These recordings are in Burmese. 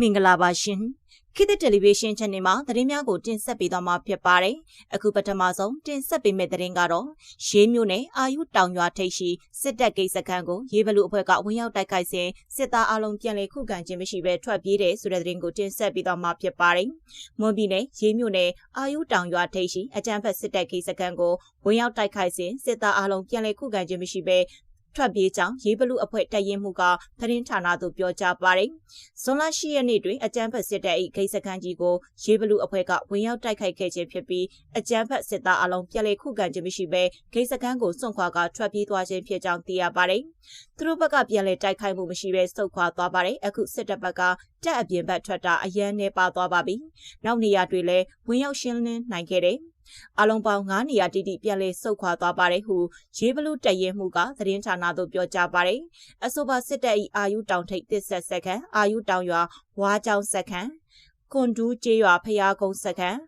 မင်္ဂလာပါရှင်ခေတ်သစ်တယ်လီဗေးရှင်း channel မှာသတင်းများကိုတင်ဆက်ပေးသွားမှာဖြစ်ပါတယ်အခုပထမဆုံးတင်ဆက်ပေးမယ့်သတင်းကတော့ရေးမြို့နယ်အာယုတောင်ရွာထိပ်ရှိစစ်တပ်ဂိတ်စခန်းကိုရေးဘလူအဖွဲ့ကဝင်ရောက်တိုက်ခိုက်စဉ်စစ်သားအလုံးပြန်လည်ခုခံခြင်းမရှိဘဲထွက်ပြေးတယ်ဆိုတဲ့သတင်းကိုတင်ဆက်ပေးသွားမှာဖြစ်ပါတယ်မွန်ပြည်နယ်ရေးမြို့နယ်အာယုတောင်ရွာထိပ်ရှိအကြမ်းဖက်စစ်တပ်ဂိတ်စခန်းကိုဝင်ရောက်တိုက်ခိုက်စဉ်စစ်သားအလုံးပြန်လည်ခုခံခြင်းမရှိဘဲ ထွက်ပြေးကြောင်းရေးဘလူအဖွဲ့တပ်ရင်းမှုကသတင်းဌာနသို့ပြောကြားပါတယ်။ဇွန်လ10ရက်နေ့တွင်အကြမ်းဖက်စစ်တပ်၏ဂိတ်စခန်းကြီးကိုရေးဘလူအဖွဲ့ကဝင်ရောက်တိုက်ခိုက်ခဲ့ခြင်းဖြစ်ပြီးအကြမ်းဖက်စစ်သားအလုံးပြက်လေခုခံခြင်းမရှိဘဲဂိတ်စခန်းကိုစွန့်ခွာကထွက်ပြေးသွားခြင်းဖြစ်ကြောင်းသိရပါတယ်။သူတို့ဘက်ကပြန်လည်တိုက်ခိုက်မှုမရှိဘဲစုခွာသွားပါတယ်။အခုစစ်တပ်ဘက်ကတပ်အပြင်ဘက်ထွက်တာအရန်နေပါသွားပါပြီ။နောက်နေရာတွေလည်းဝင်ရောက်ရှင်းလင်းနိုင်ခဲ့တယ်။ အလုံးပေါင်း9နေရာတိတိပြန်လည်ဆုတ်ခွာသွားပါတယ်ဟုရေးဘလူတရဲမှုကသတင်းဌာနသို့ပြောကြားပါတယ်။အဆိုပါစစ်တပ်၏အာယုတောင်ထိပ်တစ်ဆက်စက္ကန့်အာယုတောင်ရွာဝါကြောင်စက္ကန့်ကွန်ဒူးကျေးရွာဖျားကုန်းစက္ကန့်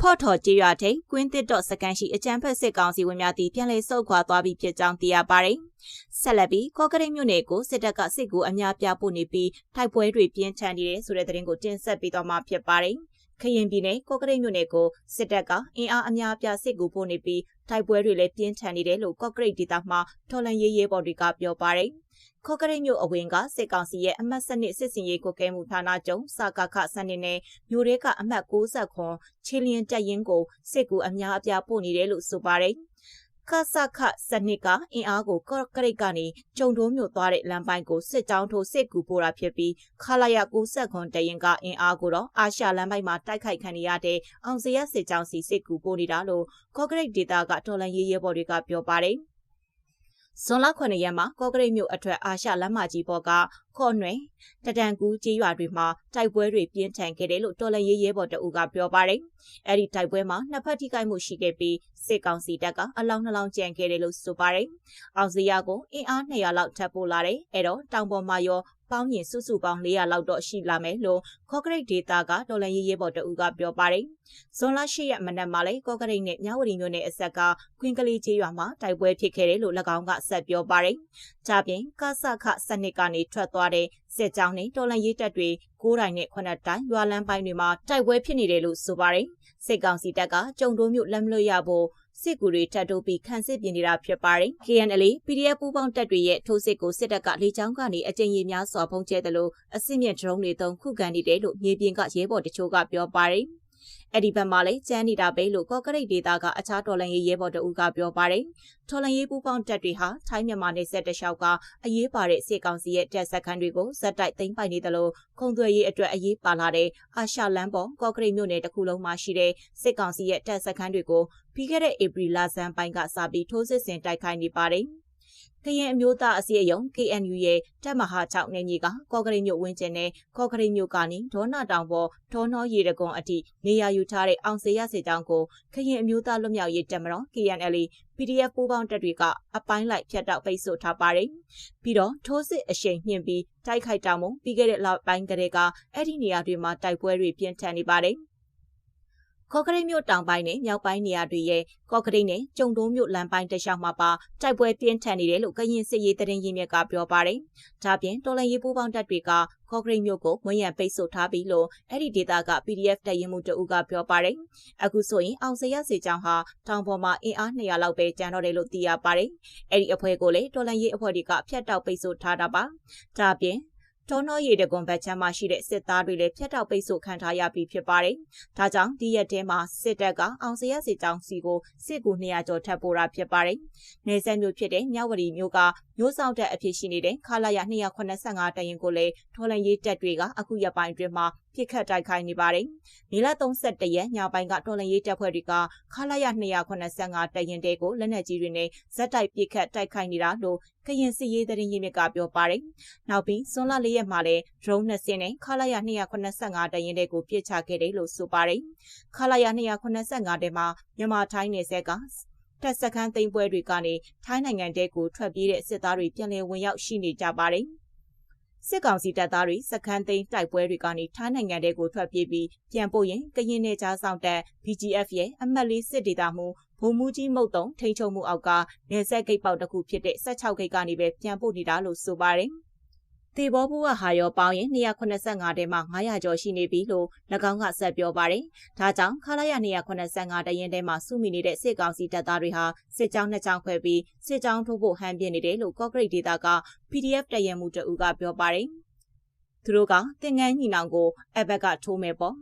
ဖော့ထော်ကျေးရွာထိပ်ကွင်းတစ်တော့စကန်ရှိအကြံဖက်စစ်ကောင်စီဝင်များသည်ပြန်လည်ဆုတ်ခွာသွားပြီဖြစ်ကြောင်းသိရပါတယ်။ဆက်လက်ပြီးကော့ကရိတ်မြို့နယ်ကိုစစ်တပ်ကစစ်ကူအများပြပို့နေပြီးထိုက်ပွဲတွေပြင်းထန်နေတယ်ဆိုတဲ့သတင်းကိုတင်ဆက်ပေးသွားမှာဖြစ်ပါတယ်။ ခရင်ပြည်နယ်ကော့ကရိတ်မြို့နယ်ကိုစစ်တပ်ကအင်အားအများအပြားစစ်ကူပို့နေပြီးတိုက်ပွဲတွေလည်းပြင်းထန်နေတယ်လို့ကော့ကရိတ်ဒေသမှထော်လန်ရေးရေးပေါ်တွေကပြောပါတယ်။ခေါကရိတ်မြို့အဝင်ကစစ်ကောင်စီရဲ့အမှတ်စနစ်စစ်စင်ရေးကိုကဲမှုဌာနချုပ်စကခစနစ်နဲ့မြို့ရဲကအမှတ်60ခွန်ချီလျင်တက်ရင်ကိုစစ်ကူအများအပြားပို့နေတယ်လို့ဆိုပါတယ်။ ခဆခစနစ်ကအင်အားကိုကော့ကရိတ်ကနေကျုံတိုးမြို့သွားတဲ့လမ်းပိုင်းကိုစစ်ကြောင်းထိုးစစ်ကူပို့တာဖြစ်ပြီးခလာရ90ခွန်တရင်ကအင်အားကိုတော့အာရှလမ်းပိုင်းမှာတိုက်ခိုက်ခံရတဲ့အောင်စရစစ်ကြောင်းစီစစ်ကူပို့နေတာလို့ကော့ကရိတ်ဒေတာကတော်လန်ရေးရဲဘော်တွေကပြောပါတယ်။ ဇွန်လ9ရက်မှာကော့ကရိတ်မြို့အထက်အာရှလမ်းမကြီးပေါ်ကခေါ်နွယ်တတန်ကူးကျေးရွာတွေမှာတိုက်ပွဲတွေပြင်းထန်ခဲ့တယ်လို့တော်လရေးရဲဘော်တအုပ်ကပြောပါတယ်။အဲဒီတိုက်ပွဲမှာနှစ်ဖက်ထိခိုက်မှုရှိခဲ့ပြီးစစ်ကောင်စီတပ်ကအလောင်းနှလောင်းကျန်ခဲ့တယ်လို့ဆိုပါတယ်။အောင်စရာကိုအင်အား200လောက်ထပ်ပို့လာတယ်။အဲတော့တောင်ပေါ်မှာရော ပေါင်းရင်စုစုပေါင်း400လောက်တော့ရှိလာမယ်လို့ကော့ကရိတ်ဒေတာကတော်လန်ရေးရဲဘော်တအူကပြောပါတယ်။ဇွန်လ10ရက်မနက်မှာလည်းကော့ကရိတ်နဲ့မြဝတီမြို့နယ်အဆက်ကခွင်းကလေးကျေးရွာမှာတိုက်ပွဲဖြစ်ခဲ့တယ်လို့၎င်းကဆက်ပြောပါတယ်။ကြပြင်ကဆခစနစ်ကနေထွက်သွားတဲ့စစ်ကြောင်းနဲ့တော်လန်ရေးတပ်တွေ9တိုင်နဲ့9တိုင်ရွာလမ်းပိုင်းတွေမှာတိုက်ပွဲဖြစ်နေတယ်လို့ဆိုပါတယ်။စစ်ကောင်စီတပ်ကကြုံတိုးမြို့လက်မလွတ်ရဖို့ စစ်ကူတွေထပ်တိုးပြီးခန့်စစ်ပြင်နေတာဖြစ်ပါတယ်။ KNL PDF ပူးပေါင်းတပ်တွေရဲ့ထိုးစစ်ကိုစစ်တပ်ကလေကြောင်းကနေအကြိမ်ကြီးများစွာဖုံးကျဲတယ်လို့အစစ်မြင့်ဒရုန်းတွေသုံးခုခံနေတယ်လို့မြေပြင်ကရဲဘော်တချို့ကပြောပါတယ်။အဲ့ဒီဘက်မှာလည်းကျန်းနေတာပဲလို့ကော့ကရိတ်ဒေတာကအခြားတော်လန်ရေးရဲဘော်တဦးကပြောပါတယ်။တော်လန်ရေးပူပေါင်းတပ်တွေဟာထိုင်းမြန်မာနယ်စပ်တလျှောက်ကအရေးပါတဲ့စစ်ကောင်စီရဲ့တပ်စခန်းတွေကိုဇက်တိုက်သိမ်းပိုက်နေတယ်လို့ခုံသွဲရေးအတွက်အရေးပါလာတဲ့အာရှလန်ပေါ်ကော့ကရိတ်မြို့နယ်တစ်ခုလုံးမှာရှိတဲ့စစ်ကောင်စီရဲ့တပ်စခန်းတွေကို ပြီးခဲ့တဲ့ဧပြီလဆန်းပိုင်းကစပြီးထိုးစစ်ဆင်တိုက်ခိုက်နေပါတယ်။ကရင်အမျိုးသားအစည်းအရုံး KNU ရဲ့တပ်မဟာ6နယ်မြေကကော့ကရိတ်မြို့ဝင်းကျင်နဲ့ကော့ကရိတ်မြို့ကနေဒေါနာတောင်ပေါ်ဒေါနောရေတကွန်အထိနေရာယူထားတဲ့အောင်စေရစေတောင်ကိုကရင်အမျိုးသားလွတ်မြောက်ရေးတပ်မတော် KNL PDF ပူးပေါင်းတပ်တွေကအပိုင်းလိုက်ဖြတ်တောက်ပိတ်ဆို့ထားပါတယ်။ပြီးတော့ထိုးစစ်အရှိန်မြင့်ပြီးတိုက်ခိုက်တောင်မပြီးခဲ့တဲ့လပိုင်းကတည်းကအဲ့ဒီနေရာတွေမှာတိုက်ပွဲတွေပြင်းထန်နေပါတယ်။ ကော့ကရိတ်မြို့တောင်ပိုင်းနဲ့မြောက်ပိုင်းနေရာတွေရဲ့ကော့ကရိတ်နဲ့ကျုံတိုးမြို့လမ်းပိုင်းတလျှောက်မှာပါတိုက်ပွဲပြင်းထန်နေတယ်လို့ကရင်စစ်ရေးတရင်ရင်းမြစ်ကပြောပါတယ်။ဒါပြင်တော်လန်ရေးပူးပေါင်းတပ်တွေကကော့ကရိတ်မြို့ကိုဝန်ရံပိတ်ဆို့ထားပြီးလို့အဲ့ဒီဒေသက PDF တပ်ရင်းမှုတအုပ်ကပြောပါတယ်။အခုဆိုရင်အောင်စရစေချောင်းဟာတောင်ပေါ်မှာအင်အား200လောက်ပဲကျန်တော့တယ်လို့သိရပါတယ်။အဲ့ဒီအဖွဲ့ကိုလည်းတော်လန်ရေးအဖွဲ့တွေကဖျက်တောက်ပိတ်ဆို့ထားတာပါ။ဒါပြင် ဒေါ်နောရေတကွန်ဘက်ချမ်းမှာရှိတဲ့စစ်သားတွေလည်းဖျက်တောက်ပိတ်ဆို့ခံထားရပြီးဖြစ်ပါတယ်။ဒါကြောင့်ဒီရက်ထဲမှာစစ်တပ်ကအောင်စရစစ်ကြောင်းစီကိုစစ်ကူ200ကျော်ထပ်ပို့တာဖြစ်ပါတယ်။နေဆက်မျိုးဖြစ်တဲ့မြဝတီမျိုးကမျိုးဆောင်တက်အဖြစ်ရှိနေတဲ့ခလာရ285တရင်ကိုလည်းထော်လန်ရေးတပ်တွေကအခုရက်ပိုင်းအတွင်းမှာ ပြစ်ခတ်တိုက်ခိုက်နေပါတယ်။မေလ31ရက်ညပိုင်းကတော်လန်ရေးတပ်ဖွဲ့တွေကခလာရ285တရင်တဲကိုလက်နက်ကြီးတွေနဲ့ဇက်တိုက်ပြစ်ခတ်တိုက်ခိုက်နေတာလို့ကရင်စစ်ရေးသတင်းရင်းမြစ်ကပြောပါတယ်။နောက်ပြီးဇွန်လ၄ရက်မှာလည်း drone နှစ်စင်းနဲ့ခလာရ285တရင်တဲကိုပြစ်ချခဲ့တယ်လို့ဆိုပါတယ်။ခလာရ285တဲမှာမြန်မာထိုင်းနယ်စပ်ကတပ်စခန်းသိမ်းပွဲတွေကနေထိုင်းနိုင်ငံတဲကိုထွက်ပြေးတဲ့စစ်သားတွေပြန်လည်ဝင်ရောက်ရှိနေကြပါတယ်။ စစ်ကောင်စီတပ်သားတွေစခန်းသိမ်းတိုက်ပွဲတွေကနေထိုင်းနိုင်ငံတဲကိုထွက်ပြေးပြီးပြန်ပို့ရင်ကရင်နယ်ကြားဆောင်တပ် BGF ရဲ့အမှတ်လေးစစ်ဒေသမှုဗိုလ်မှူးကြီးမုတ်တုံထိန်ချုံမှုအောက်ကနေဆက်ဂိတ်ပေါက်တစ်ခုဖြစ်တဲ့16ဂိတ်ကနေပဲပြန်ပို့နေတာလို့ဆိုပါတယ် သေဘောဘူးကဟာရောပေါင်းရင်285တဲမှာ900ကျော်ရှိနေပြီလို့၎င်းကဆက်ပြောပါတယ်။ဒါကြောင့်ခလာရ285တရင်တဲမှာစုမိနေတဲ့စစ်ကောင်စီတပ်သားတွေဟာစစ်ကြောင်းနှစ်ကြောင်းခွဲပြီးစစ်ကြောင်းထိုးဖို့ဟန်ပြနေတယ်လို့ကော့ဂရိတ်ဒေတာက PDF တရင်မှုတအူကပြောပါတယ်။သူတို့ကတင်ငန်းညီနောင်ကိုအဘက်ကထိုးမယ်ပေါ့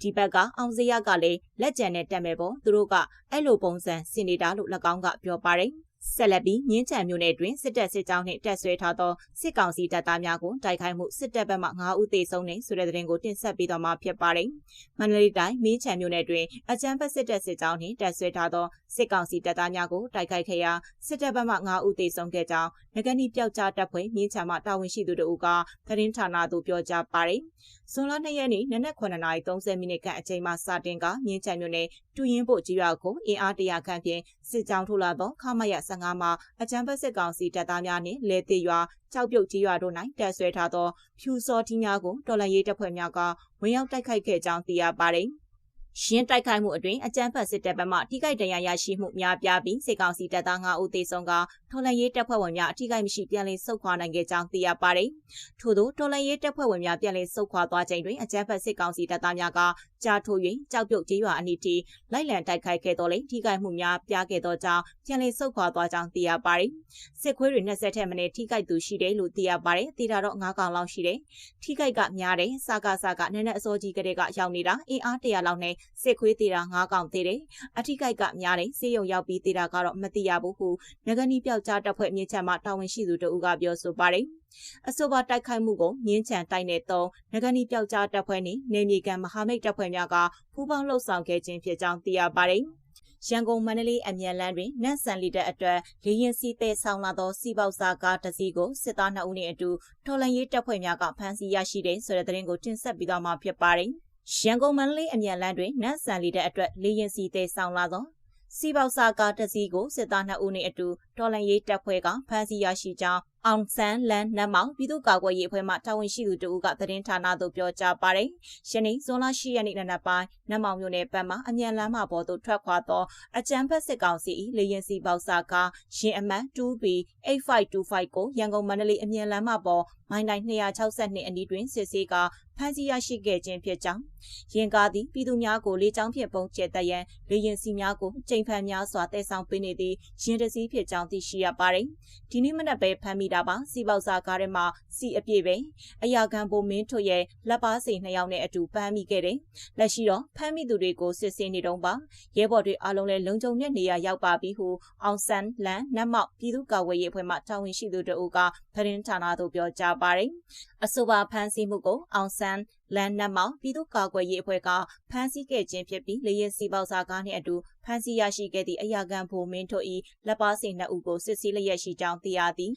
ဒီဘက်ကအောင်စရကလည်းလက်ကျန်နဲ့တက်မယ်ပေါ့သူတို့ကအဲ့လိုပုံစံစင်နေတာလို့၎င်းကပြောပါတယ် ဆက်လက်ပြီးမြင်းချံမြို့နယ်တွင်စစ်တပ်စစ်ကြောင်းနှင့်တပ်ဆွဲထားသောစစ်ကောင်စီတပ်သားများကိုတိုက်ခိုက်မှုစစ်တပ်ဘက်မှ9ဦးသေဆုံးနေဆိုတဲ့သတင်းကိုတင်ဆက်ပေးတော့မှာဖြစ်ပါတယ်။မန္တလေးတိုင်းမြင်းချံမြို့နယ်တွင်အကြမ်းဖက်စစ်တပ်စစ်ကြောင်းနှင့်တပ်ဆွဲထားသောစစ်ကောင်စီတပ်သားများကိုတိုက်ခိုက်ခဲ့ရာစစ်တပ်ဘက်မှ9ဦးသေဆုံးခဲ့ကြောင်းငကနီပျောက်ကြားတပ်ဖွဲ့မြင်းချံမှတာဝန်ရှိသူတို့ကသတင်းဌာနသို့ပြောကြားပါတယ်။ ဇွန်လ2ရက်နေ့နနက်9:30မိနစ်ခန့်အချိန်မှစတင်ကမြင်းချံမြို့နယ်တူရင်ဖို့ကြီးရွာကိုအင်အားတရာခန့်ဖြင့်စစ်ကြောင်းထိုးလာသောခမရ15မှာအကြမ်းဖက်စစ်ကောင်စီတပ်သားများနှင့်လဲသေးရွာကြောက်ပြုတ်ကြီးရွာတို့၌တပ်ဆွဲထားသောဖြူစော်တီများကိုတော်လန်ရေးတပ်ဖွဲ့များကဝင်ရောက်တိုက်ခိုက်ခဲ့ကြောင်းသိရပါတယ်။ ရှင်းတိုက်ခိုက်မှုအတွင်းအကြမ်းဖက်စစ်တပ်ဘက်မှထိခိုက်ဒဏ်ရာရရှိမှုများပြားပြီးစစ်ကောင်စီတပ်သား9ဦးသေဆုံးကထော်လန်ရေးတပ်ဖွဲ့ဝင်များအထိခိုက်မရှိပြန်လည်ဆုတ်ခွာနိုင်ခဲ့ကြောင်းသိရပါတယ်။ထို့သောထော်လန်ရေးတပ်ဖွဲ့ဝင်များပြန်လည်ဆုတ်ခွာသွားချိန်တွင်အကြမ်းဖက်စစ်ကောင်စီတပ်သားများကကြားထိုး၍ကြောက်ပြုတ်ကြေးရွာအနီးထိလိုက်လံတိုက်ခိုက်ခဲ့တော်လဲထိခိုက်မှုများပြားခဲ့သောကြောင့်ပြန်လည်ဆုတ်ခွာသွားကြောင်းသိရပါတယ်။စစ်ခွေးတွေ20ထက်မနည်းထိခိုက်သူရှိတယ်လို့သိရပါတယ်။သိတာတော့9ကောင်လောက်ရှိတယ်။ထိခိုက်ကများတယ်။စကားစကားနည်းနည်းအစောကြီးကလေးကရောက်နေတာအင်အား100လောက်နဲ့စစ်ခွေးသေးတာ၅កောင်သေးတယ်။အထိကိုက်ကများတယ်စေယုံရောက်ပြီးသေးတာကတော့မသိရဘူးဟုငကနီပြောက်ကြားတပ်ဖွဲ့မြင်းချမ်းမှတာဝန်ရှိသူတို့ကပြောဆိုပါတယ်။အဆိုပါတိုက်ခိုက်မှုကိုမြင်းချံတိုက်နယ်သုံးငကနီပြောက်ကြားတပ်ဖွဲ့နှင့်နေမြေကန်မဟာမိတ်တပ်ဖွဲ့များကပူးပေါင်းလှုပ်ဆောင်ခဲ့ခြင်းဖြစ်ကြောင်းသိရပါတယ်။ရန်ကုန်မန္တလေးအမြန်လမ်းတွင်နန့်ဆန်လီတဲ့အတွက်လေရင်စီးတဲ့ဆောင်လာသောစီပေါက်စားကားတစ်စီးကိုစစ်သား2ဦးနဲ့အတူထော်လန်ရေးတပ်ဖွဲ့များကဖမ်းဆီးရရှိတဲ့ဆိုတဲ့သတင်းကိုတင်ဆက်ပြီးတော့မှဖြစ်ပါတယ်။ ရန်ကုန်မန္တလေးအမြန်လမ်းတွင်နတ်ဆန်လီတဲ့အတွက်လေရင်စီသေးဆောင်လာသောစီပေါစာကားတစီကိုစစ်သား2ဦးနှင့်အတူတော်လန်ရေးတပ်ဖွဲ့ကဖမ်းဆီးရရှိကြောင်းအောင်ဆန်းလန်နတ်မောင်ပြည်သူ့ကာကွယ်ရေးအဖွဲ့မှတာဝန်ရှိသူတို့ကသတင်းဌာနသို့ပြောကြားပါတယ်။ယနေ့ဇွန်လ10ရက်နေ့နနက်ပိုင်းနတ်မောင်မြို့နယ်ဘက်မှအမြန်လမ်းမပေါ်သို့ထွက်ခွာသောအကြမ်းဖက်စစ်ကောင်စီ၏လေရင်စီပေါစာကားရင်အမှတ် 2B 8525 ကိုရန်ကုန်မန္တလေးအမြန်လမ်းမပေါ်မိုင်းတိုင်း262အနီးတွင်စစ်ဆေးကဖမ်းဆီးရရှိခဲ့ခြင်းဖြစ်ကြောင်းရင်ကားသည်ပြည်သူများကိုလေကြောင်းဖြင့်ပုံကျဲတက်ရန်လေရင်စီများကိုချိန်ဖန်များစွာတည်ဆောင်ပေးနေသည့်ရင်တစည်းဖြစ်ကြောင်းသိရှိရပါတယ်။ဒီနေ့မနက်ပဲဖမ်းမိတာပါစီပေါစာကားထဲမှာစီအပြည့်ပဲအရာခံပုံမင်းထွရဲ့လက်ပါစီနှစ်ယောက်နဲ့အတူဖမ်းမိခဲ့တယ်။လက်ရှိတော့ဖမ်းမိသူတွေကိုစစ်ဆေးနေတုန်းပါရဲဘော်တွေအားလုံးလည်းလုံခြုံတဲ့နေရာရောက်ပါပြီဟုအောင်ဆန်လန်နတ်မောက်ပြည်သူ့ကာကွယ်ရေးအဖွဲ့မှတာဝန်ရှိသူတို့ကသတင်းဌာနသို့ပြောကြားပါတယ်။အဆိုပါဖမ်းဆီးမှုကိုအောင်ဆန် လန်နတ်မောင်ပြည်သူ့ကာကွယ်ရေးအဖွဲ့ကဖမ်းဆီးခဲ့ခြင်းဖြစ်ပြီးလေရင်စီပေါစာကားနှင့်အတူဖမ်းဆီးရရှိခဲ့သည့်အရာခံဗိုလ်မင်းတို့၏လက်ပါစိန်နှစ်ဦးကိုစစ်ဆေးလျက်ရှိကြောင်းသိရသည်